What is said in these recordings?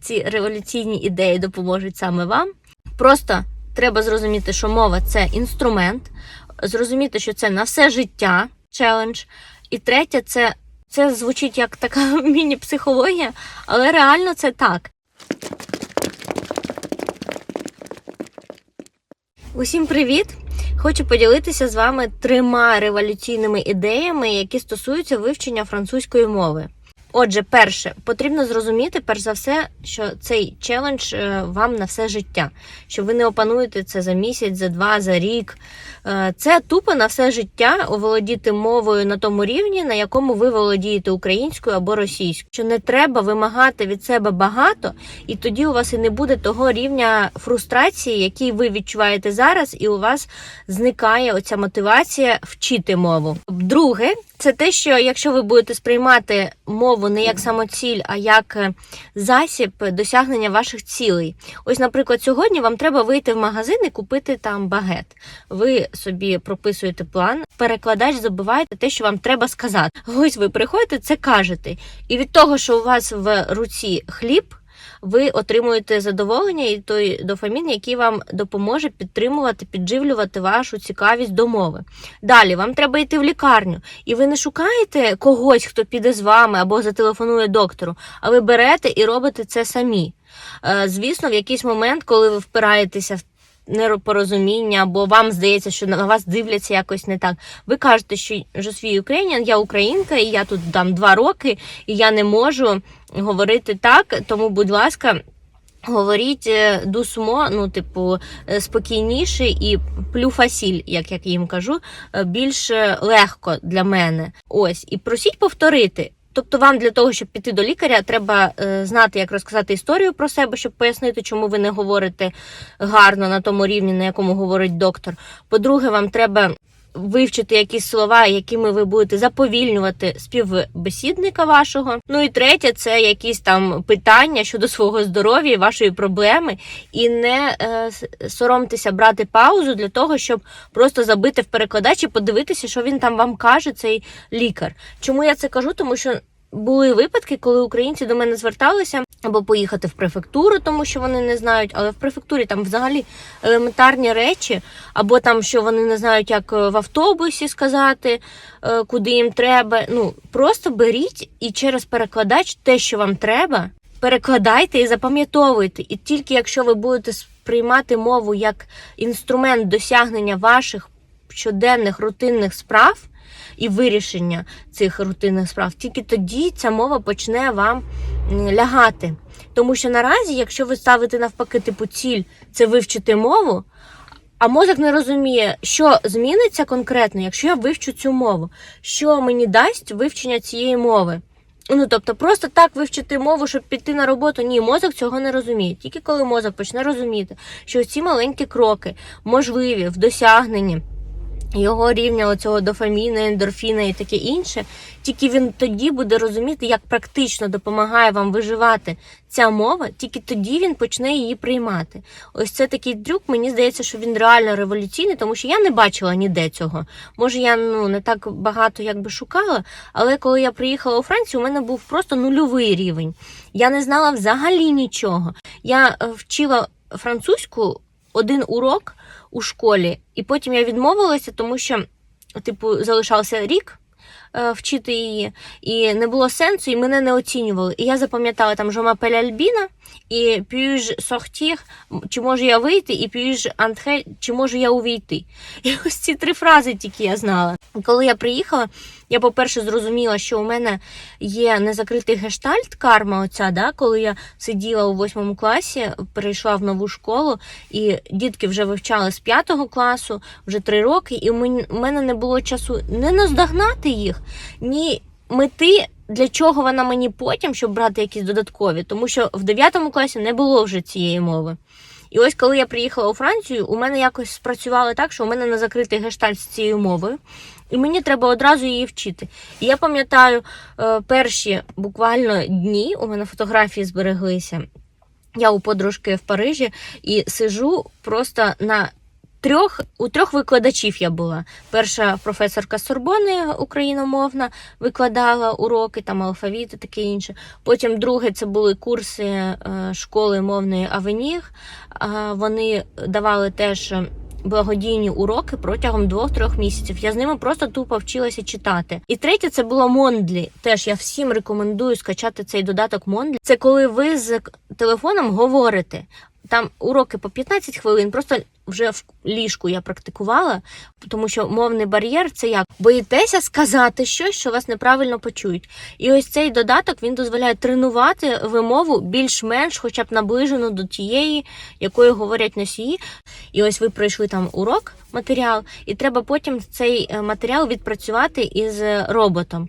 ці революційні ідеї допоможуть саме вам. Просто треба зрозуміти, що мова це інструмент, зрозуміти, що це на все життя челендж. І третє, це, це звучить як така міні-психологія, але реально це так. Усім привіт! Хочу поділитися з вами трьома революційними ідеями, які стосуються вивчення французької мови. Отже, перше, потрібно зрозуміти, перш за все, що цей челендж е, вам на все життя, що ви не опануєте це за місяць, за два, за рік. Е, Це тупо на все життя оволодіти мовою на тому рівні, на якому ви володієте українською або російською. Що не треба вимагати від себе багато, і тоді у вас і не буде того рівня фрустрації, який ви відчуваєте зараз, і у вас зникає оця мотивація вчити мову. Друге, це те, що якщо ви будете сприймати мову не як самоціль, а як е, засіб досягнення ваших цілей. Ось, наприклад, сьогодні вам треба вийти в магазин і купити там багет. Ви собі прописуєте план, перекладач забуваєте те, що вам треба сказати. Ось ви приходите, це кажете. І від того, що у вас в руці хліб. Ви отримуєте задоволення і той дофамін, який вам допоможе підтримувати, підживлювати вашу цікавість до мови. Далі вам треба йти в лікарню, і ви не шукаєте когось, хто піде з вами або зателефонує доктору, а ви берете і робите це самі. Е, Звісно, в якийсь момент, коли ви впираєтеся в непорозуміння, або вам здається, що на вас дивляться якось не так. Ви кажете, що je suis Ukrainian, я українка, і я тут там два роки, і я не можу говорити так. Тому, будь ласка. Говоріть е, дусмо, ну, типу, е, спокійніше і плюфасіль, як я їм кажу, е, більш легко для мене. Ось, і просіть повторити. Тобто, вам для того, щоб піти до лікаря, треба е, знати, як розказати історію про себе, щоб пояснити, чому ви не говорите гарно на тому рівні, на якому говорить доктор. По-друге, вам треба вивчити якісь слова, якими ви будете заповільнювати співбесідника вашого. Ну і третє, це якісь там питання щодо свого здоров'я, вашої проблеми, і не е, соромтеся брати паузу для того, щоб просто забити в перекладач і подивитися, що він там вам каже, цей лікар. Чому я це кажу? Тому що. Були випадки, коли українці до мене зверталися або поїхати в префектуру, тому що вони не знають, але в префектурі там взагалі елементарні речі, або там, що вони не знають, як е, в автобусі сказати, е, куди їм треба. Ну просто беріть і через перекладач те, що вам треба, перекладайте і запам'ятовуйте. І тільки якщо ви будете сприймати мову як інструмент досягнення ваших щоденних рутинних справ і вирішення цих рутинних справ, тільки тоді ця мова почне вам лягати. Тому що наразі, якщо ви ставите навпаки типу ціль це вивчити мову, а мозок не розуміє, що зміниться конкретно, якщо я вивчу цю мову, що мені дасть вивчення цієї мови. Ну, тобто, просто так вивчити мову, щоб піти на роботу. Ні, мозок цього не розуміє. Тільки коли мозок почне розуміти, що ці маленькі кроки можливі в досягненні його рівня оцього дофаміну, ендорфіна і таке інше, тільки він тоді буде розуміти, як практично допомагає вам виживати ця мова, тільки тоді він почне її приймати. Ось це такий трюк, мені здається, що він реально революційний, тому що я не бачила ніде цього. Може, я ну не так багато якби шукала, але коли я приїхала у Францію, у мене був просто нульовий рівень. Я не знала взагалі нічого. Я е, вчила французьку один урок у школі, і потім я відмовилася, тому що, типу, залишався рік. Е, Вчити її, і не було сенсу, і мене не оцінювали. І я запам'ятала там «Je m'appelle Альбіна» і «Puis-je sortir», чи можу я вийти, і «Puis-je entrer», чи можу я увійти. І ось ці три фрази тільки я знала. Коли я приїхала, я, по-перше, зрозуміла, що у мене є незакритий гештальт, карма оця, да, коли я сиділа у восьмому класі, перейшла в нову школу, і дітки вже вивчали з п'ятого класу, вже три роки, і у мене не було часу не наздогнати їх, ні мети. Для чого вона мені потім, щоб брати якісь додаткові, тому що в 9 класі не було вже цієї мови. І ось коли я приїхала у Францію, у мене якось спрацювало так, що у мене не закритий гештальт з цією мовою, і мені треба одразу її вчити. І я пам'ятаю е, перші буквально дні, у мене фотографії збереглися. Я у подружки в Парижі і сижу просто на трьох у трьох викладачів я була. Перша професорка Сорбони україномовна викладала уроки, там алфавіт і таке інше. Потім друге це були курси е, школи мовної Авенір. А, Вони давали теж. Благодійні уроки протягом двох-трьох місяців. Я з ними просто тупо вчилася читати. І третє це було Мондлі. Теж я всім рекомендую скачати цей додаток Мондлі. Це коли ви з телефоном говорите. Там уроки по 15 хвилин, просто вже в ліжку я практикувала, тому що мовний бар'єр це як боїтеся сказати щось, що вас неправильно почують. І ось цей додаток він дозволяє тренувати вимову більш-менш, хоча б наближену до тієї, якою говорять носії. І ось ви пройшли там урок, матеріал, і треба потім цей е, матеріал відпрацювати із роботом.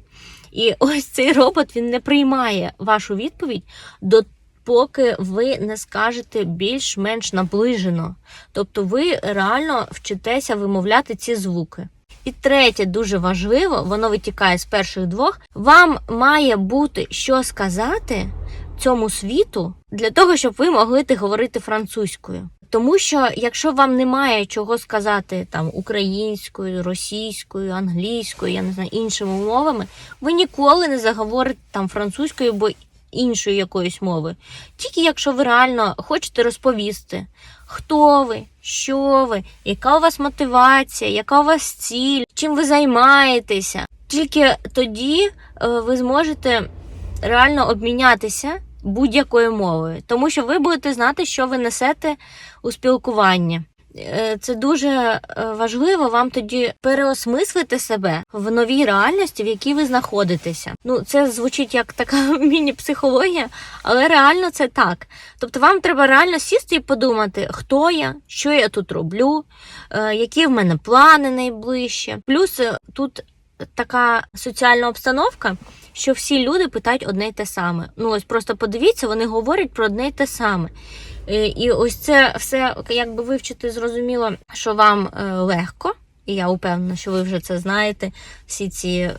І ось цей робот він не приймає вашу відповідь до поки ви не скажете більш-менш наближено. Тобто ви реально вчитеся вимовляти ці звуки. І третє, дуже важливо, воно витікає з перших двох. Вам має бути що сказати цьому світу для того, щоб ви могли говорити французькою. Тому що якщо вам немає чого сказати там українською, російською, англійською, я не знаю, іншими мовами, ви ніколи не заговорите там французькою, бо іншою якоюсь мовою. Тільки якщо ви реально хочете розповісти, хто ви, що ви, яка у вас мотивація, яка у вас ціль, чим ви займаєтеся. Тільки тоді е, ви зможете реально обмінятися будь-якою мовою, тому що ви будете знати, що ви несете у спілкуванні. Е, Це дуже е, важливо вам тоді переосмислити себе в новій реальності, в якій ви знаходитеся. Ну, це звучить як така міні-психологія, але реально це так. Тобто, вам треба реально сісти і подумати, хто я, що я тут роблю, е, які в мене плани найближче. Плюс тут така соціальна обстановка, що всі люди питають одне й те саме. Ну ось просто подивіться, вони говорять про одне й те саме. Е, І ось це все якби вивчити зрозуміло, що вам е, легко, і я упевнена, що ви вже це знаєте. Всі ці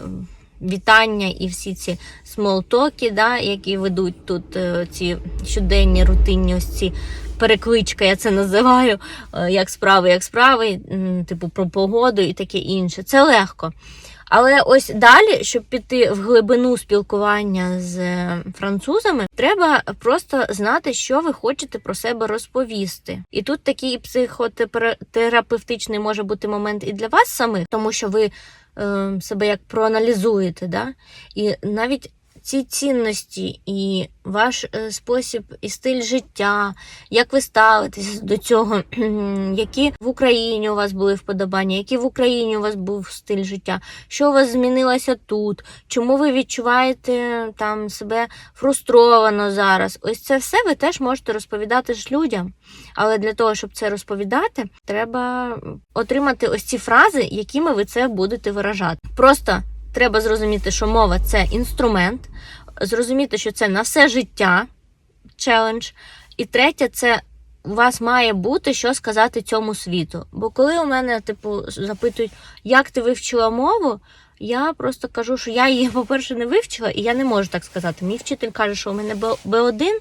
вітання і всі ці смолтоки, да, які ведуть тут е, ці щоденні рутинні ось ці перекличка, я це називаю, е, як справи, як справи, типу про погоду і таке інше. Це легко. Але ось далі, щоб піти в глибину спілкування з е, французами, треба просто знати, що ви хочете про себе розповісти. І тут такий психотерапевтичний може бути момент і для вас самих, тому що ви себе як проаналізуєте, да? і навіть ці цінності і ваш е, спосіб і стиль життя, як ви ставитесь до цього, які в Україні у вас були вподобання, які в Україні у вас був стиль життя, що у вас змінилося тут, чому ви відчуваєте там себе фрустровано зараз. Ось це все ви теж можете розповідати ж людям. Але для того, щоб це розповідати, треба отримати ось ці фрази, якими ви це будете виражати. Просто треба зрозуміти, що мова це інструмент, зрозуміти, що це на все життя челендж. І третє, це у вас має бути що сказати цьому світу. Бо коли у мене, типу, запитують, як ти вивчила мову, я просто кажу, що я її, по-перше, не вивчила, і я не можу так сказати. Мій вчитель каже, що у мене Б1,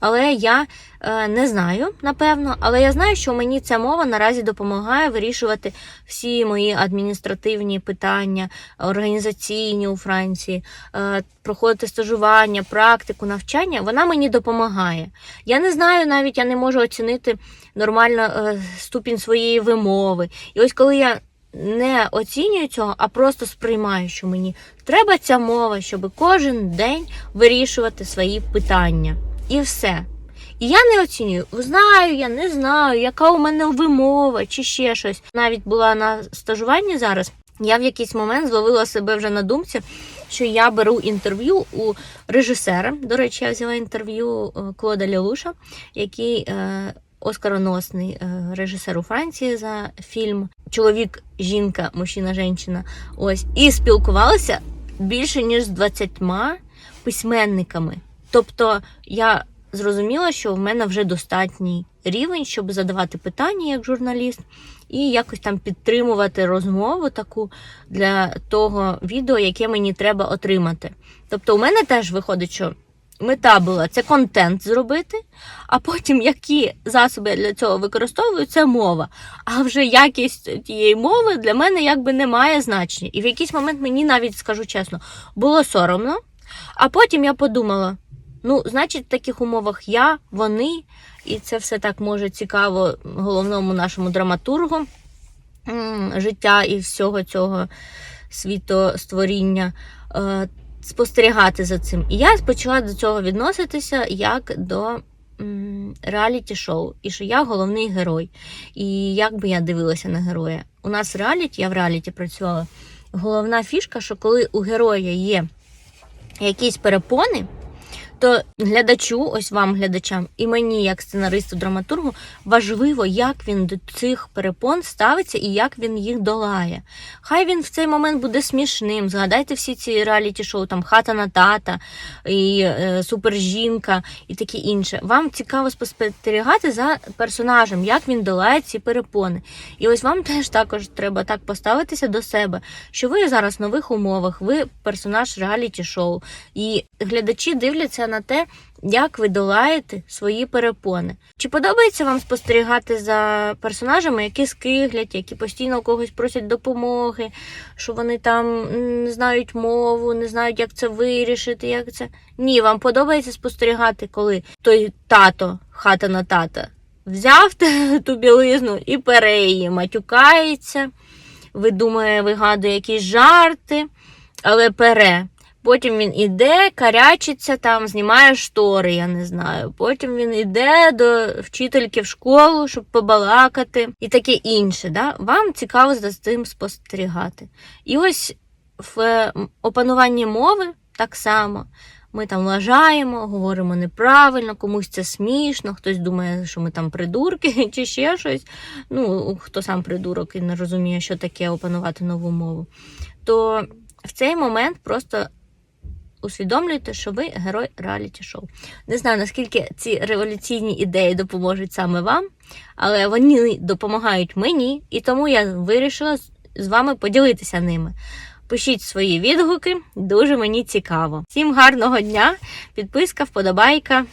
але я е, не знаю, напевно. Але я знаю, що мені ця мова наразі допомагає вирішувати всі мої адміністративні питання, організаційні у Франції, е, проходити стажування, практику, навчання. Вона мені допомагає. Я не знаю, навіть я не можу оцінити нормально е, ступінь своєї вимови. І ось коли я не оцінюю цього, а просто сприймаю, що мені треба ця мова, щоб кожен день вирішувати свої питання. І все. І я не оцінюю, знаю, я не знаю, яка у мене вимова чи ще щось. Навіть була на стажуванні зараз. Я в якийсь момент зловила себе вже на думці, що я беру інтерв'ю у режисера. До речі, я взяла інтерв'ю е, Клода Лялуша, який е, оскароносний е, режисер у Франції за фільм Чоловік, жінка, мужчина, жінка. Ось і спілкувалася більше ніж з 20 письменниками. Тобто я зрозуміла, що в мене вже достатній рівень, щоб задавати питання як журналіст, і якось там підтримувати розмову таку для того відео, яке мені треба отримати. Тобто, у мене теж виходить, що мета була це контент зробити, а потім які засоби я для цього використовую, це мова. А вже якість тієї мови для мене якби не має значення. І в якийсь момент мені навіть скажу чесно, було соромно. А потім я подумала: ну, значить, в таких умовах я, вони, і це все так може цікаво головному нашому драматургу життя і всього цього світостворіння. е, Спостерігати за цим. І я почала до цього відноситися як до реаліті-шоу, і що я головний герой. І як би я дивилася на героя. У нас реаліті, я в реаліті працювала. Головна фішка, що коли у героя є якісь перепони, то глядачу, ось вам, глядачам, і мені, як сценаристу, драматургу, важливо, як він до цих перепон ставиться і як він їх долає. Хай він в цей момент буде смішним. Згадайте всі ці реаліті-шоу, там хата на тата і е, супержінка і таке інше. Вам цікаво спостерігати за персонажем, як він долає ці перепони. І ось вам теж також треба так поставитися до себе, що ви зараз в нових умовах, ви персонаж реаліті-шоу, і глядачі дивляться на те, як ви долаєте свої перепони. Чи подобається вам спостерігати за персонажами, які скиглять, які постійно когось просять допомоги, що вони там не знають мову, не знають, як це вирішити, як це. Ні, вам подобається спостерігати, коли той тато, хата на тата, взяв ту білизну і пере її, матюкається, видумує, вигадує якісь жарти, але пере. Потім він іде, карячиться там, знімає штори, я не знаю. Потім він іде до вчительки в школу, щоб побалакати, і таке інше. Да? Вам цікаво за цим спостерігати. І ось в е, опануванні мови так само. Ми там лажаємо, говоримо неправильно, комусь це смішно, хтось думає, що ми там придурки чи ще щось. Ну, хто сам придурок і не розуміє, що таке опанувати нову мову. То в цей момент просто усвідомлюйте, що ви герой реаліті-шоу. Не знаю, наскільки ці революційні ідеї допоможуть саме вам, але вони допомагають мені, і тому я вирішила з- вами поділитися ними. Пишіть свої відгуки, дуже мені цікаво. Всім гарного дня, підписка, вподобайка.